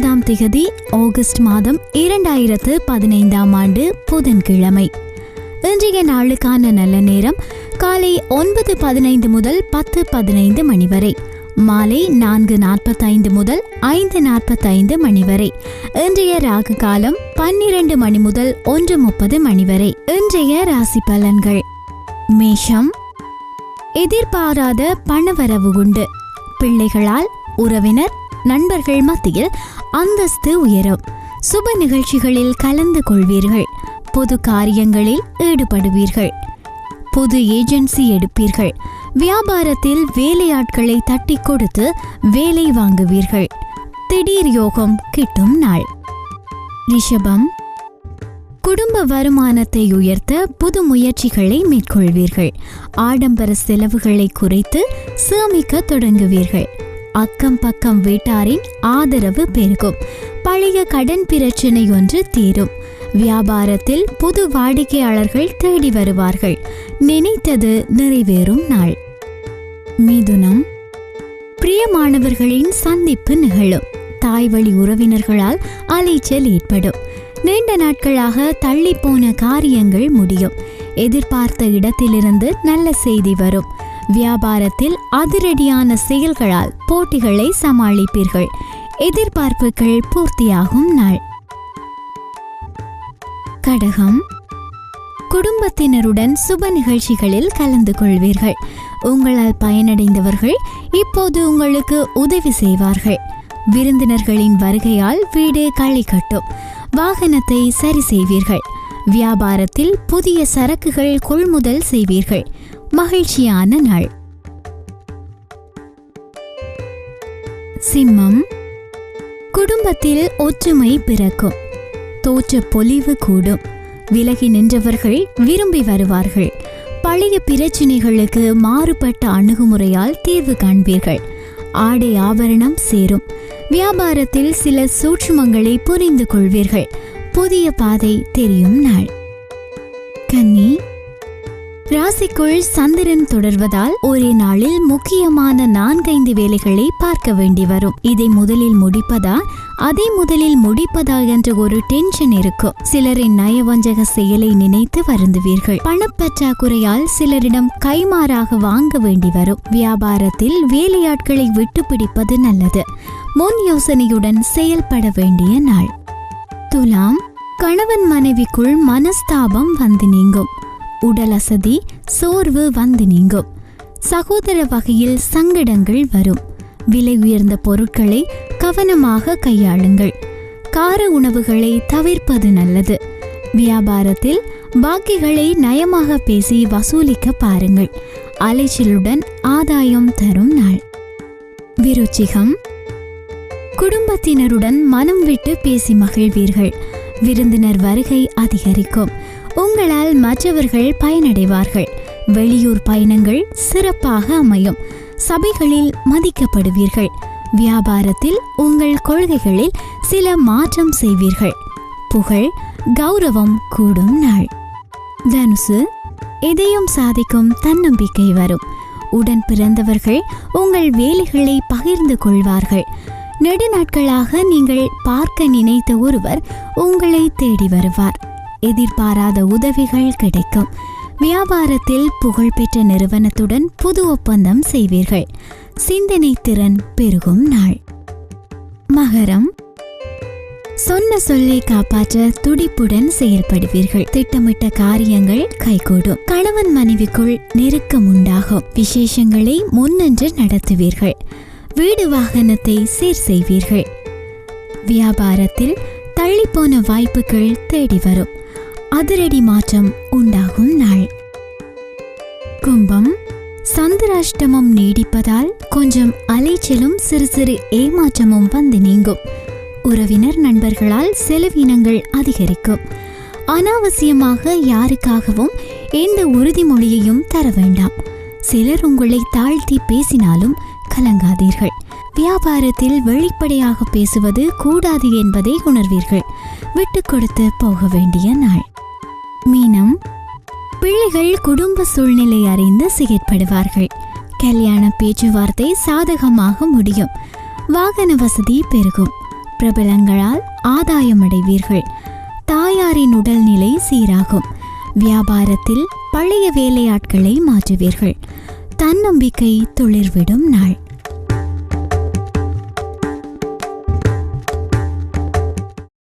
திகதி ஆகஸ்ட் மாதம் இரண்டாயிரத்து பதினைந்தாம் ஆண்டு புதன்கிழமை. இன்றைய நாளுக்கான நல்ல நேரம் காலை ஒன்பது பதினைந்து முதல் பத்து பதினைந்து மணி வரை மாலை நான்கு நாற்பத்தைந்து முதல் ஐந்து நாற்பத்தைந்து மணி வரை இன்றைய ராகு காலம் பன்னிரண்டு மணி முதல் ஒன்று முப்பது மணி வரை இன்றைய ராசி பலன்கள். மேஷம் எதிர்பாராத பணவரவு உண்டு. பிள்ளைகளால் உறவினர் நண்பர்கள் மத்தியில் அந்தஸ்து உயரும். சுப நிகழ்ச்சிகளில் கலந்து கொள்வீர்கள். பொது காரியங்களில் ஈடுபடுவீர்கள். பொது ஏஜென்சி எடுப்பீர்கள். வியாபாரத்தில் வேலையாட்களை தட்டி கொடுத்து வேலை வாங்குவீர்கள். திடீர் யோகம் கிட்டும் நாள். ரிஷபம். குடும்ப வருமானத்தை உயர்த்த புது முயற்சிகளை மேற்கொள்வீர்கள். ஆடம்பர செலவுகளை குறைத்து சேமிக்க தொடங்குவீர்கள். அக்கம் பக்கம் வீட்டாரின் ஆதரவு பெருகும். பழைய கடன் பிரச்சனை ஒன்று தீரும். வியாபாரத்தில் புது வாடிக்கையாளர்கள் தேடி வருவார்கள். நினைத்தது நிறைவேறும் நாள். மிதுனம். பிரியமானவர்களின் சந்திப்பு நிகழும். தாய் வழி உறவினர்களால் அலைச்சல் ஏற்படும். நீண்ட நாட்களாக தள்ளி போன காரியங்கள் முடியும். எதிர்பார்த்த இடத்திலிருந்து நல்ல செய்தி வரும். வியாபாரத்தில் அதிரடியான செயல்களால் போட்டிகளை சமாளிப்பீர்கள். எதிர்பார்ப்புகள் பூர்த்தியாகும் நாள். கடகம். குடும்பத்தினருடன் சுப நிகழ்ச்சிகளில் கலந்து கொள்வீர்கள். உங்களால் பயனடைந்தவர்கள் இப்போது உங்களுக்கு உதவி செய்வார்கள். விருந்தினர்களின் வருகையால் வீடு களி கட்டும். வாகனத்தை சரி செய்வீர்கள். வியாபாரத்தில் புதிய சரக்குகள் கொள்முதல் செய்வீர்கள். மகிழ்ச்சியான நாள். சிம்மம் குடும்பத்தில் ஒற்றுமை பிறக்கும். தோற்ற பொலிவு கூடும். விலகி நின்றவர்கள் விரும்பி வருவார்கள். பழைய பிரச்சினைகளுக்கு மாறுபட்ட அணுகுமுறையால் தீர்வு காண்பீர்கள். ஆடை ஆபரணம் சேரும். வியாபாரத்தில் சில சூட்சுமங்களை புரிந்து கொள்வீர்கள். புதிய பாதை தெரியும் நாள். கன்னி ராசிக்குள் சந்திரன் தொடர்வதால் ஒரே நாளில் முக்கியமான நான்கைந்து வேலைகளை பார்க்க வேண்டி வரும். இதை முதலில் முடிப்பதா? அதை முதலில் முடிப்பதா என்ற ஒரு டென்ஷன் இருக்கும். சிலரின் நயவஞ்சக செயலை நினைத்து வருந்துவீர்கள். பணப்பற்றாக்குறையால் சிலரிடம் கைமாறாக வாங்க வேண்டி வரும். வியாபாரத்தில் வேலையாட்களை விட்டு பிடிப்பது நல்லது. முன் யோசனையுடன் செயல்பட வேண்டிய நாள். துலாம் கணவன் மனைவிக்குள் மனஸ்தாபம் வந்து நீங்கும். உடல் அசதி சோர்வு வந்து நீங்கும். சகோதர வகையில் சங்கடங்கள் வரும். விலை உயர்ந்த பொருட்களை கவனமாக கையாளுங்கள். கார உணவுகளை தவிர்ப்பது நல்லது. வியாபாரத்தில் பாக்கிகளை நயமாக பேசி வசூலிக்க பாருங்கள். அலைச்சலுடன் ஆதாயம் தரும் நாள். விருச்சிகம். குடும்பத்தினருடன் மனம் விட்டு பேசி மகிழ்வீர்கள். விருந்தினர் வருகை அதிகரிக்கும். உங்களால் மற்றவர்கள் பயனடைவார்கள். வெளியூர் பயணங்கள் சிறப்பாக அமையும். சபைகளில் மதிக்கப்படுவீர்கள். வியாபாரத்தில் உங்கள் கொள்கைகளில் சில மாற்றம் செய்வீர்கள். புகழ் கௌரவம் கூடும் நாள். தனுசு எதையும் சாதிக்கும் தன்னம்பிக்கை வரும். உடன் பிறந்தவர்கள் உங்கள் வேலைகளை பகிர்ந்து கொள்வார்கள். நெடுநாட்களாக நீங்கள் பார்க்க நினைத்த ஒருவர் உங்களை தேடி வருவார். எதிர்பாராத உதவிகள் கிடைக்கும். வியாபாரத்தில் புகழ்பெற்ற நிறுவனத்துடன் புது ஒப்பந்தம் செய்வீர்கள். சிந்தனை திறன் பெருகும் நாள். மகரம். சொன்ன சொல்லை காப்பாற்ற துடிப்புடன் செயல்படுவீர்கள் திட்டமிட்ட காரியங்கள் கைகூடும். கணவன் மனைவிக்குள் நெருக்கம் உண்டாகும். விசேஷங்களை முன்னின்று நடத்துவீர்கள். வீடு வாகனத்தை சீர் செய்வீர்கள். வியாபாரத்தில் தள்ளிப்போன வாய்ப்புகள் தேடி வரும். அதிரடி மாற்றம் உண்டாகும் நாள். கும்பம் சந்திராஷ்டமம் நீடிப்பதால் கொஞ்சம் அலைச்சலும் சிறு சிறு ஏமாற்றமும் வந்து நீங்கும். உறவினர் நண்பர்களால் செலவினங்கள் அதிகரிக்கும். அனாவசியமாக யாருக்காகவும் எந்த உறுதிமொழியையும் தர வேண்டாம். சிலர் உங்களை தாழ்த்தி பேசினாலும் கலங்காதீர்கள். வியாபாரத்தில் வெளிப்படையாக பேசுவது கூடாது என்பதை உணர்வீர்கள். விட்டு கொடுத்து போக வேண்டிய நாள். மீனம் பிள்ளைகள் குடும்ப சூழ்நிலை அறிந்து செயற்படுவார்கள் கல்யாண பேச்சுவார்த்தை சாதகமாக முடியும். வாகன வசதி பெருகும். பிரபலங்களால் ஆதாயம் அடைவீர்கள் தாயாரின் உடல்நிலை சீராகும். வியாபாரத்தில் பழைய வேலையாட்களை மாற்றுவீர்கள். தன்னம்பிக்கை துளிர்விடும் நாள்.